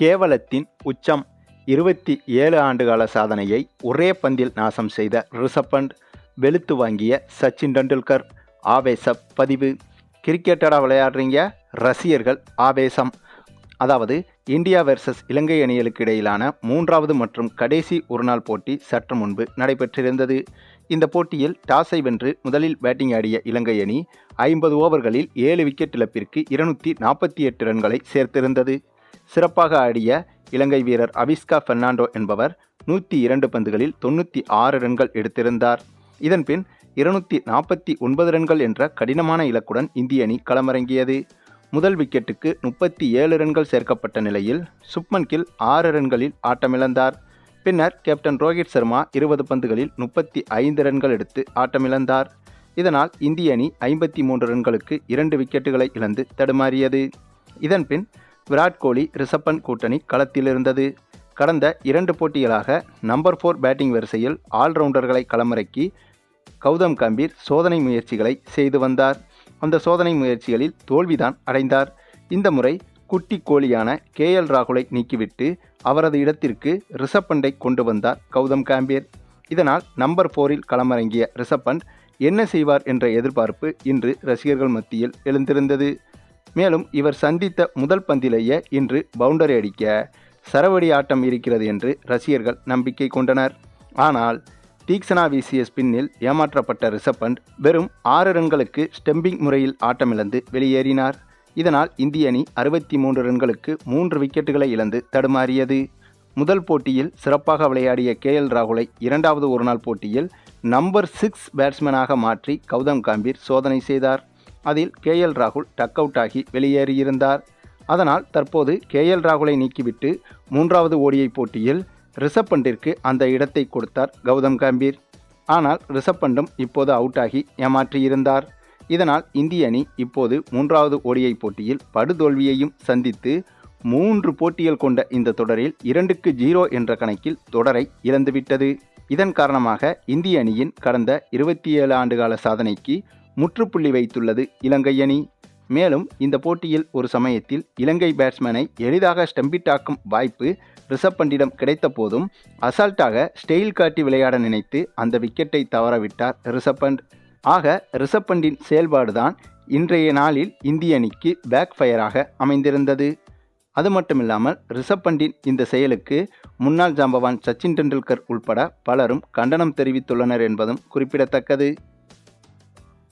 கேவலத்தின் உச்சம் இருபத்தி ஏழு ஆண்டுகால சாதனையை ஒரே பந்தில் நாசம் செய்த ரிஷபண்ட் வெளுத்து வாங்கிய சச்சின் டெண்டுல்கர். ஆவேச பதிவு. கிரிக்கெட்டடா விளையாடுறீங்க? ரசிகர்கள் ஆவேசம். அதாவது இந்தியா வெர்சஸ் இலங்கை அணிகளுக்கு இடையிலான மூன்றாவது மற்றும் கடைசி ஒருநாள் போட்டி சற்று முன்பு நடைபெற்றிருந்தது. இந்த போட்டியில் டாஸை வென்று முதலில் பேட்டிங் ஆடிய இலங்கை அணி ஐம்பது ஓவர்களில் ஏழு விக்கெட் இழப்பிற்கு இருநூற்றி நாற்பத்தி எட்டு ரன்களை சேர்த்திருந்தது. சிறப்பாக ஆடிய இலங்கை வீரர் அபிஸ்கா பெர்னாண்டோ என்பவர் நூற்றி இரண்டு பந்துகளில் தொண்ணூற்றி ஆறு ரன்கள் எடுத்திருந்தார். இதன்பின் இருநூற்றி நாற்பத்தி ஒன்பது ரன்கள் என்ற கடினமான இலக்குடன் இந்திய அணி களமிறங்கியது. முதல் விக்கெட்டுக்கு முப்பத்தி ஏழு ரன்கள் சேர்க்கப்பட்ட நிலையில் சுப்மன் கில் ஆறு ரன்களில் ஆட்டமிழந்தார். பின்னர் கேப்டன் ரோஹித் சர்மா இருபது பந்துகளில் முப்பத்தி ஐந்து ரன்கள் எடுத்து ஆட்டமிழந்தார். இதனால் இந்திய அணி ஐம்பத்தி மூன்று ரன்களுக்கு இரண்டு விக்கெட்டுகளை இழந்து தடுமாறியது. இதன்பின் விராட் கோலி ரிஷப்பன் கூட்டணி களத்தில் இருந்தது. கடந்த இரண்டு போட்டிகளாக நம்பர் ஃபோர் பேட்டிங் வரிசையில் ஆல்ரவுண்டர்களை களமிறக்கி கௌதம் கம்பீர் சோதனை முயற்சிகளை செய்து வந்தார். அந்த சோதனை முயற்சிகளில் தோல்விதான் அடைந்தார். இந்த முறை குட்டி கோழியான கே எல் ராகுலை நீக்கிவிட்டு அவரது இடத்திற்கு ரிஷப் பண்டை கொண்டு வந்தார் கௌதம் காம்பீர். இதனால் நம்பர் ஃபோரில் களமிறங்கிய ரிஷப் பண்ட் என்ன செய்வார் என்ற எதிர்பார்ப்பு இன்று ரசிகர்கள் மத்தியில் எழுந்திருந்தது. மேலும் இவர் சந்தித்த முதல் பந்திலேயே இன்று பவுண்டரி அடிக்க சரவடி ஆட்டம் இருக்கிறது என்று ரசிகர்கள் நம்பிக்கை கொண்டனர். ஆனால் தீக்ஷனா வீசிய ஸ்பின்னில் ஏமாற்றப்பட்ட ரிஷப் பண்ட் வெறும் ஆறு ரன்களுக்கு ஸ்டெம்பிங் முறையில் ஆட்டமிழந்து வெளியேறினார். இதனால் இந்திய அணி அறுபத்தி மூன்று ரன்களுக்கு மூன்று விக்கெட்டுகளை இழந்து தடுமாறியது. முதல் போட்டியில் சிறப்பாக விளையாடிய கே எல் ராகுலை இரண்டாவது ஒருநாள் போட்டியில் நம்பர் சிக்ஸ் பேட்ஸ்மேனாக மாற்றி கௌதம் காம்பீர் சோதனை செய்தார். அதில் கே எல் ராகுல் டக் அவுட் ஆகி வெளியேறியிருந்தார். அதனால் தற்போது கே எல் ராகுலை நீக்கிவிட்டு மூன்றாவது ஓடியை போட்டியில் ரிஷப் பண்டிற்கு அந்த இடத்தை கொடுத்தார் கௌதம் கம்பீர். ஆனால் ரிஷப் பண்டும் இப்போது அவுட் ஆகி ஏமாற்றியிருந்தார். இதனால் இந்திய அணி இப்போது மூன்றாவது ஓடிஐ போட்டியில் படுதோல்வியையும் சந்தித்து மூன்று போட்டிகள் கொண்ட இந்த தொடரில் இரண்டுக்கு ஜீரோ என்ற கணக்கில் தொடரை இழந்துவிட்டது. இதன் காரணமாக இந்திய அணியின் கடந்த இருபத்தி ஏழு ஆண்டுகால சாதனைக்கு முற்றுப்புள்ளி வைத்துள்ளது இலங்கை அணி. மேலும் இந்த போட்டியில் ஒரு சமயத்தில் இலங்கை பேட்ஸ்மேனை எளிதாக ஸ்டம்பிட்டாக்கும் வாய்ப்பு ரிஷப் பண்டிடம் கிடைத்த போதும் அசால்ட்டாக ஸ்டெயில் காட்டி விளையாட நினைத்து அந்த விக்கெட்டை தவறவிட்டார் ரிஷப் பண்ட். ஆக ரிஷப் பண்டின் செயல்பாடுதான் இன்றைய நாளில் இந்திய அணிக்கு பேக் ஃபயராக அமைந்திருந்தது. அது மட்டுமில்லாமல் ரிஷப் பண்டின் இந்த செயலுக்கு முன்னாள் ஜாம்பவான் சச்சின் டெண்டுல்கர் உள்பட பலரும் கண்டனம் தெரிவித்துள்ளனர் என்பதும் குறிப்பிடத்தக்கது.